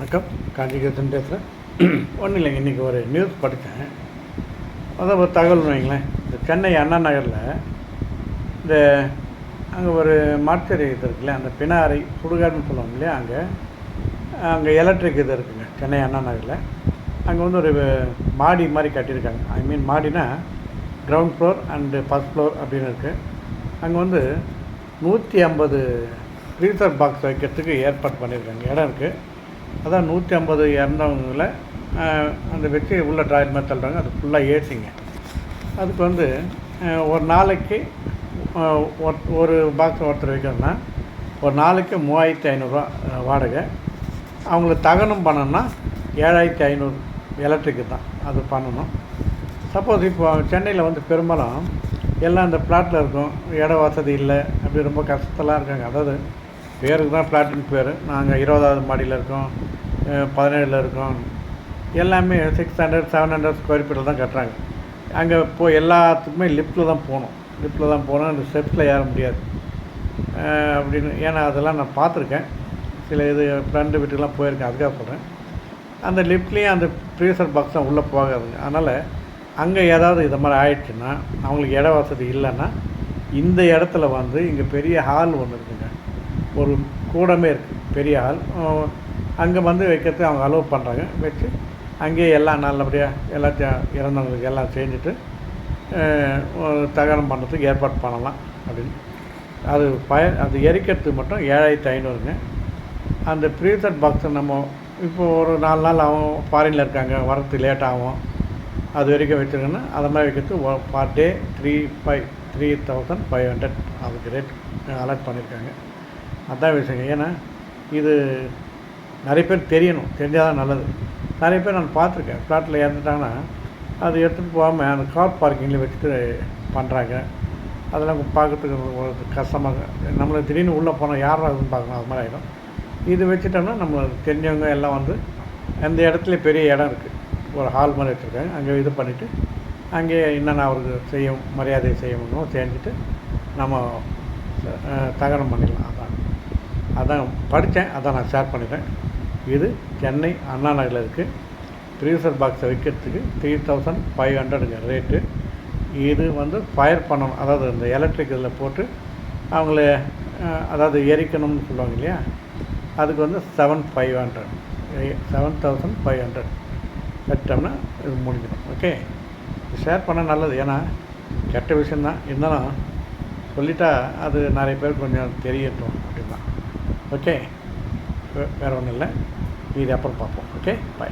வணக்கம். காஞ்சிகேசன் பேசுகிறேன் ஒன்றும் இல்லைங்க இன்றைக்கி ஒரு நியூஸ் படித்தேன் அதான் ஒரு தகவல் வைங்களேன். இந்த சென்னை அண்ணா நகரில் இந்த அங்கே ஒரு மாற்று இது இருக்குல்ல அந்த பினாரை சுடுகாடுன்னு சொல்லுவாங்க இல்லையா அங்கே. அங்கே எலக்ட்ரிக் இது இருக்குங்க சென்னை அண்ணா நகரில். அங்கே வந்து ஒரு மாடி மாதிரி கட்டியிருக்காங்க. I mean மாடினா ground floor and first floor அப்படின்னு இருக்குது அங்கே வந்து நூற்றி ஐம்பது ஃப்ரீசர் பாக்ஸ் வைக்கிறதுக்கு ஏற்பாடு பண்ணியிருக்காங்க. இடம் இருக்குது அதான் நூற்றி ஐம்பது இறந்தவங்கள அந்த வச்சு உள்ள ட்ராயல் மாதிரி தள்ளுறாங்க. அது ஃபுல்லாக ஏசிங்க. அதுக்கு வந்து ஒரு நாளைக்கு ஒரு- ஒரு பாக்ஸ் ஒருத்தர் வைக்கணும்னா ஒரு நாளைக்கு மூவாயிரத்தி ஐநூறுரூவா வாடகை. அவங்கள தகனம் பண்ணணும்னா ஏழாயிரத்தி ஐநூறு எலக்ட்ரிக்கு தான் அது பண்ணணும். சப்போஸ் இப்போ சென்னையில் வந்து பெரும்பாலும் எல்லாம் இந்த ஃப்ளாட்டில் இருக்கும். இட வசதி இல்லை அப்படி ரொம்ப கஷ்டத்தெல்லாம் இருக்காங்க. அதாவது பேருக்கு தான் ஃப்ளாட்டுன்னு பேர். நாங்கள் இருபதாவது மாடியில் இருக்கோம். பதினேழில் இருக்கும். எல்லாமே six hundred seven hundred square ஃபீட்டில் தான் கட்டுறாங்க. அங்கே போய் எல்லாத்துக்குமே லிஃப்ட்டில் தான் போகணும். லிஃப்ட்டில் தான் போகணும் அந்த ஸ்டெப்ஸில் ஏற முடியாது. அப்படின்னு ஏன்னா அதெல்லாம் நான் பார்த்துருக்கேன். சில இது ஃப்ரெண்டு வீட்டுக்கெலாம் போயிருக்கேன் அதுக்காக சொல்கிறேன் அந்த லிஃப்ட்லேயும் அந்த ப்ரீசர் பாக்ஸ் தான் உள்ளே போகாதுங்க. அதனால் அங்கே ஏதாவது இது மாதிரி ஆயிடுச்சுன்னா அவங்களுக்கு இட வசதி இல்லைன்னா இந்த இடத்துல வந்து இங்கே பெரிய ஹால் ஒன்று இருக்குங்க. ஒரு கூடமே இருக்குது பெரிய ஹால் அங்கே வந்து வைக்கிறது அவங்க அலோவ் பண்ணுறாங்க. வச்சு அங்கேயே எல்லாம் நல்லபடியாக எல்லாத்தையும் இறந்தவங்களுக்கு எல்லாம் செஞ்சுட்டு தகனம் பண்ணுறதுக்கு ஏற்பாடு பண்ணலாம் அப்படின்னு. அது பய அது எரிக்கிறதுக்கு மட்டும் ஏழாயிரத்து ஐநூறுங்க. அந்த ப்ரீசர் பாக்ஸை நம்ம இப்போ ஒரு நாலு நாள் ஆகும் ஃபாரினில் இருக்காங்க வரத்துக்கு லேட் ஆகும். அது வரைக்கும் வச்சுருக்கோன்னா அதை மாதிரி வைக்கிறதுக்கு per day three five three thousand five hundred அதுக்கு ரேட் அலாட் பண்ணியிருக்காங்க. அதான் விஷயங்க ஏன்னா இது நிறைய பேர் தெரியணும் தெரிஞ்சால் தான் நல்லது. நிறைய பேர் நான் பார்த்துருக்கேன். ஃப்ளாட்டில் இறந்துட்டாங்கன்னா அது எடுத்துகிட்டு போகாமல் அந்த கார் பார்க்கிங்கில் வச்சுட்டு பண்ணுறாங்க அதெல்லாம் பார்க்கறதுக்கு ஒரு கஷ்டமாக நம்மளை திடீர்னு உள்ளே போனால் யாரும் அதுன்னு பார்க்கணும். அது மாதிரி ஆகிடும் இது வச்சுட்டோம்னா நம்ம தெரிஞ்சவங்க எல்லாம் வந்து அந்த இடத்துல பெரிய இடம் இருக்குது ஒரு ஹால் மாதிரி வச்சுருக்காங்க. அங்கே இது பண்ணிவிட்டு அங்கே என்னென்ன அவருக்கு செய்ய மரியாதை செய்ய முடியுமோ செஞ்சுட்டு நம்ம தகனம் பண்ணிடலாம். அதான். அதான் படித்தேன். அதான் நான் ஷேர் பண்ணிட்டேன். இது சென்னை அண்ணா நகரில் இருக்குது ப்ரீசர் பாக்ஸை வைக்கிறதுக்கு த்ரீ தௌசண்ட் ஃபைவ் ஹண்ட்ரடுங்க ரேட்டு இது வந்து ஃபயர் பண்ணணும். அதாவது இந்த எலக்ட்ரிக் இதில் போட்டு அவங்கள அதாவது எரிக்கணும்னு சொல்லுவாங்க இல்லையா? அதுக்கு வந்து seven five hundred seven thousand five hundred கட்டோம்னா இது முடிஞ்சிடும். ஓகே ஷேர் பண்ண நல்லது. ஏன்னா கெட்ட விஷயந்தான் இருந்தாலும் சொல்லிட்டா அது நிறைய பேர் கொஞ்சம் தெரியட்டும் அப்படின்னா ஓகே வேறு ஒன்றும் இல்லை. இது அப்புறம் பார்ப்போம். Okay bye